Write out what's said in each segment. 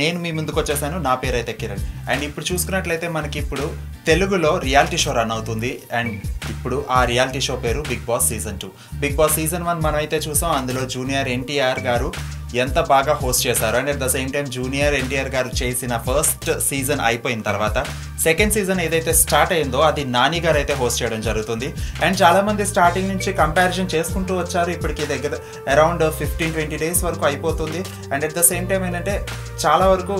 నేను మీ ముందుకు వచ్చేసాను. నా పేరు అయితే కిరణ్. అండ్ ఇప్పుడు చూసుకున్నట్లయితే మనకి ఇప్పుడు తెలుగులో రియాలిటీ షో రన్ అవుతుంది. అండ్ ఇప్పుడు ఆ రియాలిటీ షో పేరు Bigg Boss season two. Bigg Boss season one మనం అయితే చూసాం. అందులో జూనియర్ ఎన్టీఆర్ గారు ఎంత బాగా హోస్ట్ చేశారు? And at the same time junior NTR గారు చేసిన ఫస్ట్ సీజన్ అయిపోయిన తర్వాత సెకండ్ సీజన్ ఏదైతే స్టార్ట్ అయిందో అది నాని గారు అయితే హోస్ట్ చేయడం జరుగుతుంది. అండ్ చాలా మంది స్టార్టింగ్ నుంచి కంపారిజన్ చేసుకుంటూ వచ్చారు. ఇప్పటికి దగ్గర అరౌండ్ ఫిఫ్టీన్ ట్వంటీ డేస్ వరకు అయిపోతుంది. And at the same time ఏంటంటే చాలా వరకు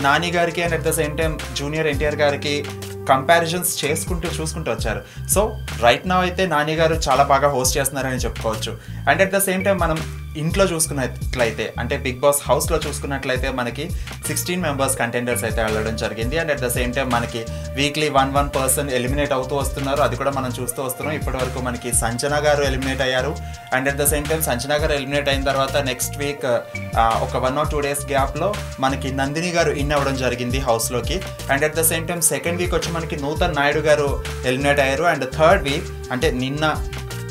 నాని గారికి and at the same time junior NTR గారికి కంపారిజన్స్ చేసుకుంటూ చూసుకుంటూ వచ్చారు. సో రైట్ నా అయితే నాని గారు చాలా బాగా హోస్ట్ చేస్తున్నారని చెప్పుకోవచ్చు. And at the same time మనం ఇంట్లో చూసుకున్నట్లయితే అంటే బిగ్ బాస్ హౌస్లో చూసుకున్నట్లయితే మనకి సిక్స్టీన్ మెంబర్స్ కంటెండర్స్ అయితే వెళ్ళడం జరిగింది. And at the same time మనకి weekly one one person eliminate అవుతూ వస్తున్నారు. అది కూడా మనం చూస్తూ వస్తున్నాం. ఇప్పటి వరకు మనకి సంచన గారు ఎలిమినేట్ అయ్యారు. And at the same time Sanjana గారు ఎలిమినేట్ అయిన తర్వాత నెక్స్ట్ వీక్ uh, ఒక వన్ ఆర్ టూ డేస్ గ్యాప్లో మనకి నందిని గారు ఇన్ అవ్వడం జరిగింది హౌస్లోకి. And at the same time second week వచ్చి మనకి నూతన్ నాయుడు గారు ఎలిమినేట్ అయ్యారు. అండ్ థర్డ్ వీక్ అంటే నిన్న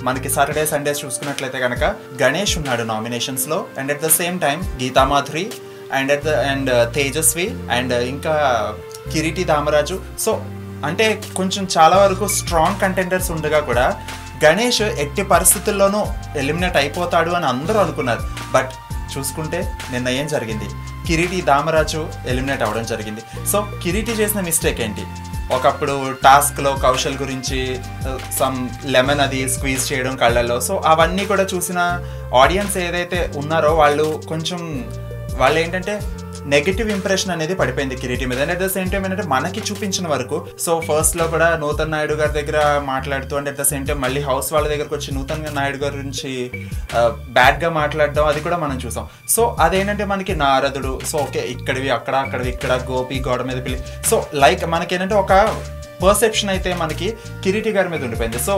మనకి సాటర్డే సండేస్ చూసుకున్నట్లయితే కనుక గణేష్ ఉన్నాడు నామినేషన్స్లో and at the same time Geetha Madhuri and at the and Tejaswi and ఇంకా కిరీటి దామరాజు సో అంటే కొంచెం చాలా వరకు స్ట్రాంగ్ కంటెండర్స్ ఉండగా కూడా గణేష్ ఎట్టి పరిస్థితుల్లోనూ ఎలిమినేట్ అయిపోతాడు అని అందరూ అనుకున్నారు. బట్ చూసుకుంటే నిన్న ఏం జరిగింది? కిరీటి దామరాజు ఎలిమినేట్ అవ్వడం జరిగింది. సో కిరీటి చేసిన మిస్టేక్ ఏంటి? ఒకప్పుడు టాస్క్లో కౌశల్ గురించి uh, సమ్ లెమన్ అది స్క్వీజ్ చేయడం కళ్ళల్లో. సో అవన్నీ కూడా చూసిన ఆడియన్స్ ఏదైతే ఉన్నారో వాళ్ళు కొంచెం వాళ్ళు ఏంటంటే నెగిటివ్ ఇంప్రెషన్ అనేది పడిపోయింది కిరీటి మీద. అట్ ద సేమ్ టైం ఏంటంటే మనకి చూపించిన వరకు సో ఫస్ట్లో కూడా నూతన్ నాయుడు గారి దగ్గర మాట్లాడుతూ and at the same time మళ్ళీ హౌస్ వాళ్ళ దగ్గరకు వచ్చి నూతన్ నాయుడు గారి గురించి బ్యాడ్గా మాట్లాడడం అది కూడా మనం చూసాం. సో అదేంటంటే మనకి నారదుడు సో ఓకే ఇక్కడివి అక్కడ అక్కడివి ఇక్కడ గోపి గోడ మీద పిల్లి. సో లైక్ మనకేంటంటే ఒక పర్సెప్షన్ అయితే మనకి కిరీటి గారి మీద ఉండిపోయింది. సో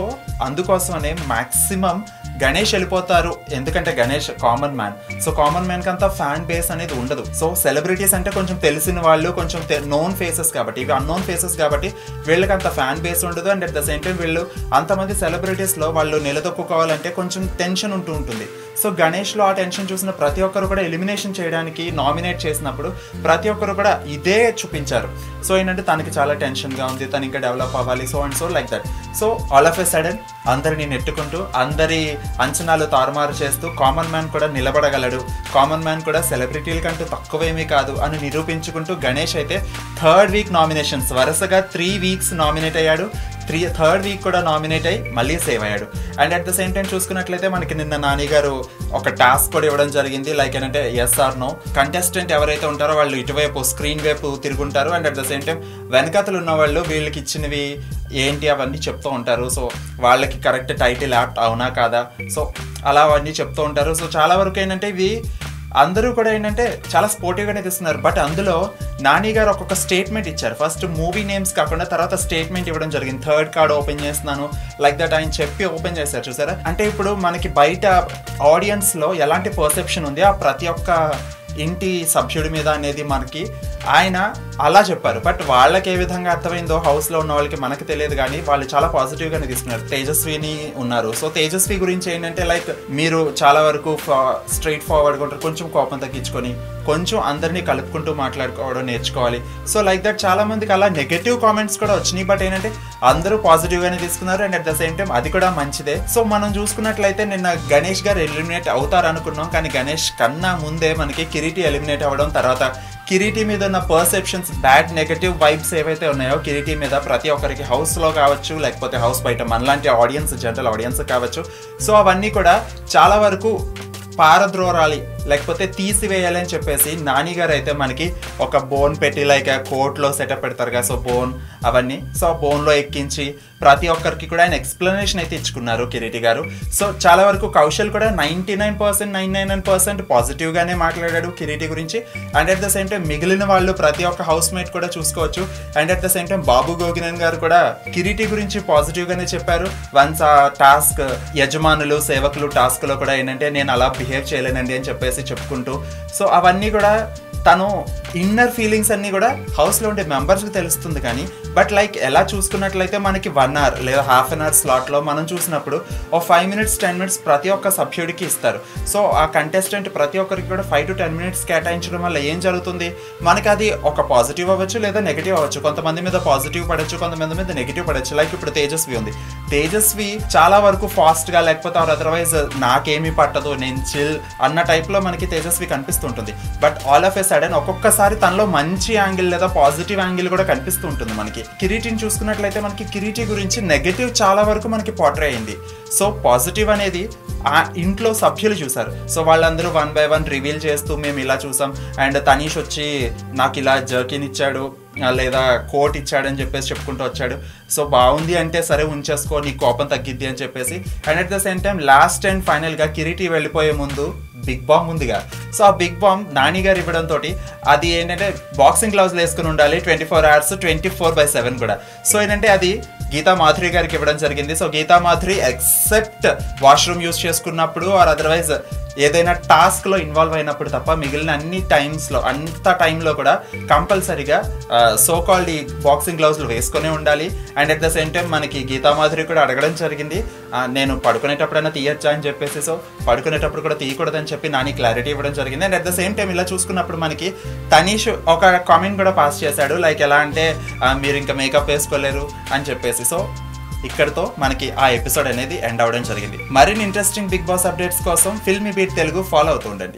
అందుకోసమనే మాక్సిమం గణేష్ వెళ్ళిపోతారు. ఎందుకంటే Ganesh common man so common man కంతా ఫ్యాన్ బేస్ అనేది ఉండదు. సో సెలబ్రిటీస్ అంటే కొంచెం తెలిసిన వాళ్ళు కొంచెం నోన్ ఫేసెస్ కాబట్టి ఇవి అన్నోన్ ఫేసెస్ కాబట్టి వీళ్ళకి అంత ఫ్యాన్ బేస్ ఉండదు. And at the same time వీళ్ళు అంతమంది సెలబ్రిటీస్లో వాళ్ళు నిలదొక్కుకోవాలంటే కొంచెం టెన్షన్ ఉంటూ ఉంటుంది. సో గణేష్లో ఆ టెన్షన్ చూసిన ప్రతి ఒక్కరు కూడా ఎలిమినేషన్ చేయడానికి నామినేట్ చేసినప్పుడు ప్రతి ఒక్కరు కూడా ఇదే చూపించారు. సో ఏంటంటే తనకి చాలా టెన్షన్గా ఉంది తను ఇంకా డెవలప్ అవ్వాలి so and so like that so all of a sudden అందరిని నెట్టుకుంటూ అందరి అంచనాలు తారుమారు చేస్తూ కామన్ మ్యాన్ కూడా నిలబడగలడు. కామన్ మ్యాన్ కూడా సెలబ్రిటీల కంటూ తక్కువేమీ కాదు అని నిరూపించుకుంటూ గణేష్ అయితే థర్డ్ వీక్ నామినేషన్స్ వరుసగా త్రీ వీక్స్ నామినేట్ అయ్యాడు. త్రీ థర్డ్ వీక్ కూడా నామినేట్ అయ్యి మళ్ళీ సేవ్ అయ్యాడు. And at the same time చూసుకున్నట్లయితే మనకి నిన్న నాని గారు ఒక టాస్క్ కూడా ఇవ్వడం జరిగింది. లైక్ ఏంటంటే ఎస్ఆర్ నో కంటెస్టెంట్ ఎవరైతే ఉంటారో వాళ్ళు ఇటువైపు స్క్రీన్ వైపు తిరుగుంటారు. And at the same time వెనకతలు ఉన్న వాళ్ళు వీళ్ళకి ఇచ్చినవి ఏంటి అవన్నీ చెప్తూ ఉంటారు. సో వాళ్ళకి కరెక్ట్ టైటిల్ యాప్ట్ అవునా కాదా? సో అలా అవన్నీ చెప్తూ ఉంటారు. సో చాలా వరకు ఏంటంటే ఇవి అందరూ కూడా ఏంటంటే చాలా స్పోర్టివ్గానే తీస్తున్నారు. బట్ అందులో నాని గారు ఒక్కొక్క స్టేట్మెంట్ ఇచ్చారు. ఫస్ట్ మూవీ నేమ్స్ కాకుండా తర్వాత స్టేట్మెంట్ ఇవ్వడం జరిగింది. థర్డ్ కార్డ్ ఓపెన్ చేస్తున్నాను. లైక్ దట్ ఆయన చెప్పి ఓపెన్ చేశారు చూసారా? అంటే ఇప్పుడు మనకి బయట ఆడియన్స్లో ఎలాంటి పర్సెప్షన్ ఉంది? ఆ ప్రతి ఒక్క ఇంటి సభ్యుడి మీద అనేది మనకి ఆయన అలా చెప్పారు. బట్ వాళ్ళకి ఏ విధంగా అర్థమైందో హౌస్లో ఉన్న వాళ్ళకి మనకు తెలియదు కానీ వాళ్ళు చాలా పాజిటివ్గానే తీసుకున్నారు. తేజస్విని ఉన్నారు. సో తేజస్వి గురించి ఏంటంటే లైక్ మీరు చాలా వరకు స్ట్రైట్ ఫార్వర్డ్గా ఉంటారు. కొంచెం కోపం తగ్గించుకొని కొంచెం అందరినీ కలుపుకుంటూ మాట్లాడుకోవడం నేర్చుకోవాలి. సో లైక్ దట్ చాలా మందికి అలా నెగటివ్ కామెంట్స్ కూడా వచ్చినాయి. బట్ ఏంటంటే అందరూ పాజిటివ్ గానే తీసుకున్నారు. And at the same time అది కూడా మంచిదే. సో మనం చూసుకున్నట్లయితే నిన్న గణేష్ గారు ఎలిమినేట్ అవుతారు అనుకున్నాం. కానీ గణేష్ కన్నా ముందే మనకి కిరీటి ఎలిమినేట్ అవ్వడం తర్వాత కిరీటి మీద ఉన్న పర్సెప్షన్స్ బ్యాడ్ నెగటివ్ వైబ్స్ ఏవైతే ఉన్నాయో కిరీటి మీద ప్రతి ఒక్కరికి హౌస్లో కావచ్చు లేకపోతే హౌస్ బయట మనలాంటి ఆడియన్స్ జనరల్ ఆడియన్స్ కావచ్చు. సో అవన్నీ కూడా చాలా వరకు పారద్రోరాలి. లేకపోతే తీసివేయాలి అని చెప్పేసి నాని గారు అయితే మనకి ఒక బోన్ పెట్టి లైక్ కోర్ట్లో సెటప్ పెడతారు కదా సో బోన్ అవన్నీ. సో బోన్లో ఎక్కించి ప్రతి ఒక్కరికి కూడా ఆయన ఎక్స్ప్లెనేషన్ అయితే ఇచ్చుకున్నారు కిరీటి గారు. సో చాలా వరకు కౌశల్ కూడా ninety nine percent nine nine nine percent పాజిటివ్గానే మాట్లాడాడు కిరీటి గురించి. And at the same time మిగిలిన వాళ్ళు ప్రతి ఒక్క హౌస్ మేట్ కూడా చూసుకోవచ్చు. And at the same time Babu Gogineni గారు కూడా కిరీటి గురించి పాజిటివ్గానే చెప్పారు. వన్స్ ఆ టాస్క్ యజమానులు సేవకులు టాస్క్లో కూడా ఏంటంటే నేను అలా బిహేవ్ చేయలేనండి అని చెప్పేసి చెప్పుకుంటూ సో అవన్నీ కూడా తను ఇన్నర్ ఫీలింగ్స్ అన్నీ కూడా హౌస్లో ఉండే మెంబర్స్కి తెలుస్తుంది కానీ బట్ లైక్ ఎలా చూసుకున్నట్లయితే మనకి వన్ అవర్ లేదా హాఫ్ అన్ అవర్ స్లాట్లో మనం చూసినప్పుడు ఓ ఫైవ్ మినిట్స్ టెన్ మినిట్స్ ప్రతి ఒక్క సభ్యుడికి ఇస్తారు. సో ఆ కంటెస్టెంట్ ప్రతి ఒక్కరికి కూడా ఫైవ్ టు టెన్ మినిట్స్ కేటాయించడం వల్ల ఏం జరుగుతుంది? మనకి అది ఒక పాజిటివ్ అవ్వచ్చు లేదా నెగిటివ్ అవ్వచ్చు. కొంతమంది మీద పాజిటివ్ పడవచ్చు కొంతమంది మీద నెగిటివ్ పడవచ్చు లైక్ ఇప్పుడు తేజస్వి ఉంది. తేజస్వి చాలా వరకు ఫాస్ట్గా లేకపోతే ఆర్ అదర్వైజ్ నాకేమీ పట్టదు నేను చిల్ అన్న టైప్లో మనకి తేజస్వి కనిపిస్తుంటుంది. But all of a sudden ఒక్కొక్కసారి తనలో మంచి యాంగిల్ లేదా పాజిటివ్ యాంగిల్ కూడా కనిపిస్తూ ఉంటుంది మనకి. కిరీటిని చూసుకున్నట్లయితే మనకి కిరీటి గురించి నెగటివ్ చాలా వరకు మనకి పోట్రే అయింది. సో పాజిటివ్ అనేది ఆ ఇంట్లో సభ్యులు చూసారు సో వాళ్ళందరూ వన్ బై వన్ రివీల్ చేస్తూ మేము ఇలా చూసాం. అండ్ తనీష్ వచ్చి నాకు ఇలా జర్కిన్ ఇచ్చాడు లేదా కోట్ ఇచ్చాడని చెప్పేసి చెప్పుకుంటూ వచ్చాడు. సో బాగుంది అంటే సరే ఉంచేసుకో నీ కోపం తగ్గిద్ది అని చెప్పేసి. And at the same time last and ఫైనల్గా కిరీటి వెళ్ళిపోయే ముందు బిగ్ బాంబ్ ఉందిగా. సో ఆ బిగ్ బాంబ్ నాని గారు ఇవ్వడంతో అది ఏంటంటే బాక్సింగ్ గ్లౌజ్లు వేసుకుని ఉండాలి twenty four hours twenty four by seven కూడా. సో ఏంటంటే అది గీతా మాధురి గారికి ఇవ్వడం జరిగింది. So Geetha Madhuri except washroom use చేసుకున్నప్పుడు ఆర్ అదర్వైజ్ ఏదైనా టాస్క్లో ఇన్వాల్వ్ అయినప్పుడు తప్ప మిగిలిన అన్ని టైమ్స్లో అంత టైంలో కూడా కంపల్సరీగా సో కాల్డ్ ఈ బాక్సింగ్ గ్లౌజ్లు వేసుకొని ఉండాలి. And at the same time మనకి గీతా మాధురి కూడా అడగడం జరిగింది. నేను పడుకునేటప్పుడైనా తీయొచ్చా అని చెప్పేసి సో పడుకునేటప్పుడు కూడా తీయకూడదని చెప్పి నాని క్లారిటీ ఇవ్వడం జరిగింది. And at the same time ఇలా చూసుకున్నప్పుడు మనకి తనీష్ ఒక కామెంట్ కూడా పాస్ చేశాడు. లైక్ ఎలా అంటే మీరు ఇంకా మేకప్ వేసుకోలేరు అని చెప్పేసి. సో ఇక్కడతో మనకి ఆ ఎపిసోడ్ అనేది ఎండ్ అవ్వడం జరిగింది. మరిన్ని ఇంట్రెస్టింగ్ బిగ్ బాస్ అప్డేట్స్ కోసం ఫిల్మీ బీట్ తెలుగు ఫాలో అవుతూ ఉండండి.